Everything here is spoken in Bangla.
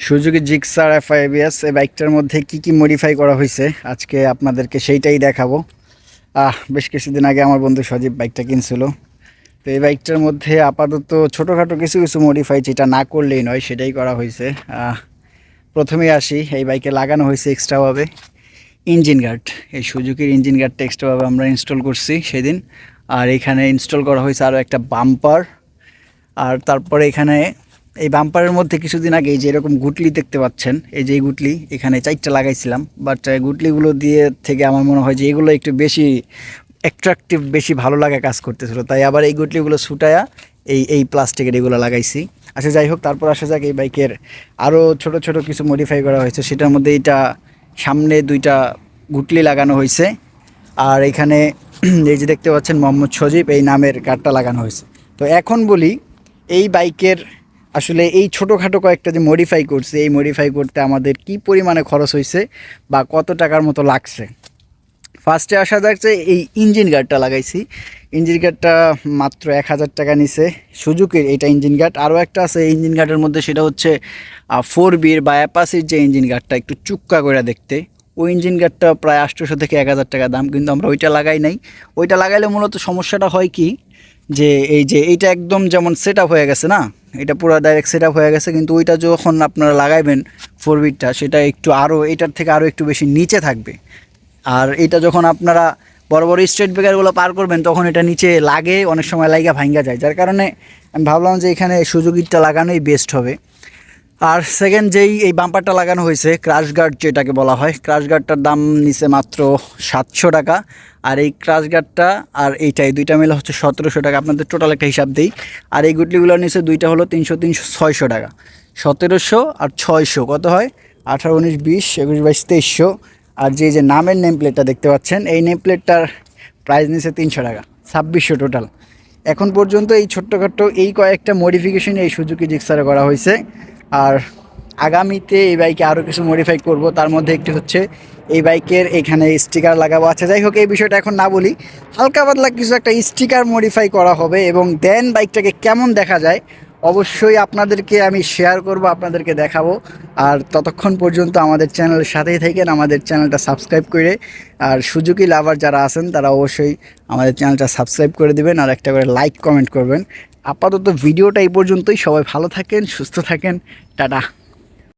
Suzuki Gixxer F I ABS এই বাইকটার মধ্যে কি কি মডিফাই করা হয়েছে? আজকে আপনাদেরকে সেইটাই দেখাবো। আহ বেশ কিছুদিন আগে আমার বন্ধু সজীব বাইকটা কিনছিল। তো এই বাইকটার মধ্যে আপাতত ছোটোখাটো কিছু কিছু মডিফাই যেটা না করলেই নয় সেটাই করা হয়েছে। আহ, প্রথমেই আসি এই বাইকে লাগানো হয়েছে এক্সট্রাভাবে ইঞ্জিন গার্ড এই সুজুকির ইঞ্জিন গার্ডটা এক্সট্রাভাবে আমরা ইনস্টল করছি সেদিন। আর এখানে ইনস্টল করা হয়েছে আরও একটা বাম্পার আর তারপরে এখানে এই বাম্পারের মধ্যে কিছুদিন আগে যে এরকম গুটলি দেখতে পাচ্ছেন, এই যে গুটলি, এখানে চারটা লাগাইছিলাম বাট গুটলিগুলো দিয়ে থেকে আমার মনে হয় যে এগুলো একটু বেশি অ্যাট্রাকটিভ বেশি ভালো লাগা কাজ করতেছিল। তাই আবার এই গুটলিগুলো ছুটায়া এই এই প্লাস্টিকের এগুলো লাগাইছি। আচ্ছা যাই হোক, তারপর আসা যাক এই বাইকের আরও ছোট ছোট কিছু মডিফাই করা হয়েছে। সেটার মধ্যে এটা সামনে দুইটা গুটলি লাগানো হয়েছে। আর এখানে এই যে দেখতে পাচ্ছেন মোহাম্মদ সজীব, এই নামের কার্ডটা লাগানো হয়েছে। তো এখন বলি, এই বাইকের আসলে এই ছোটোখাটো কয়েকটা যে মডিফাই করছে, এই মডিফাই করতে আমাদের কি পরিমাণে খরচ হয়েছে বা কত টাকার মতো লাগছে? ফার্স্টে আসা যাচ্ছে এই ইঞ্জিন গার্ডটা লাগাইছি। ইঞ্জিন গার্ডটা মাত্র এক হাজার টাকা নিছে। সুজুকির এটা ইঞ্জিন গার্ড আরও একটা আছে ইঞ্জিন গার্ডের মধ্যে, সেটা হচ্ছে ফোর বির বা অ্যাপাসির যে ইঞ্জিন গার্ডটা একটু চুক্কা করে দেখতে। ওই ইঞ্জিন গার্ডটা প্রায় আটশোশো থেকে এক হাজার টাকা দাম, কিন্তু আমরা ওইটা লাগাই নাই। ওইটা লাগাইলে মূলত সমস্যাটা হয় কি যে এই যে এইটা একদম যেমন সেট হয়ে গেছে না, এটা পুরো ডাইরেক্ট সেট হয়ে গেছে, কিন্তু ওইটা যখন আপনারা লাগাইবেন ফোর বিটটা সেটা একটু আরও এটার থেকে আরও একটু বেশি নিচে থাকবে। আর এটা যখন আপনারা বড় বড় স্ট্রেট ব্রেকারগুলো পার করবেন, তখন এটা নিচে লাগে, অনেক সময় লাইগা ভাঙ্গা যায়। যার কারণে আমি ভাবলাম যে এখানে সুযোগিটা লাগানোই বেস্ট হবে। আর সেকেন্ড যেই এই বাম্পারটা লাগানো হয়েছে ক্রাশ গার্ড যেটাকে বলা হয় ক্রাশ গার্ডটার দাম নিচে মাত্র সাতশো টাকা। আর এই ক্রাশ গার্ডটা আর এইটাই দুইটা মিলে হচ্ছে সতেরোশো টাকা। আপনাদের টোটাল একটা হিসাব দিই। আর এই গুটলিগুলোর নিচে দুইটা হলো তিনশো তিনশো ছয়শো টাকা। সতেরোশো আর ছয়শো, কত হয়? আঠারো, উনিশ, বিশ, একুশ বাইশ, তেইশশো। আর যে যে নামের নেম প্লেটটা দেখতে পাচ্ছেন, এই নেম প্লেটটার প্রাইস নিচে তিনশো টাকা, ছাব্বিশশো টোটাল এখন পর্যন্ত এই ছোট্টখাট্ট এই কয়েকটা মডিফিকেশন এই সুজুকি জিক্সারে করা হয়েছে। আর আগামীতে এই বাইকে আরও কিছু মডিফাই করব। তার মধ্যে একটি হচ্ছে এই বাইকের এখানে স্টিকার লাগাবো। আচ্ছা যাই হোক, এই বিষয়টা এখন না বলি। হালকা পাতলা কিছু একটা স্টিকার মডিফাই করা হবে এবং দেন বাইকটাকে কেমন দেখা যায় অবশ্যই আপনাদেরকে আমি শেয়ার করব, আপনাদেরকে দেখাবো। আর ততক্ষণ পর্যন্ত আমাদের চ্যানেলের সাথেই থাকেন, আমাদের চ্যানেলটা সাবস্ক্রাইব করে। আর সুজুকি লাভার যারা আছেন, তারা অবশ্যই আমাদের চ্যানেলটা সাবস্ক্রাইব করে দিবেন আর একটা করে লাইক কমেন্ট করবেন। আপাতত ভিডিওটা এই পর্যন্তই। সবাই ভালো থাকেন সুস্থ থাকেন। টাটা।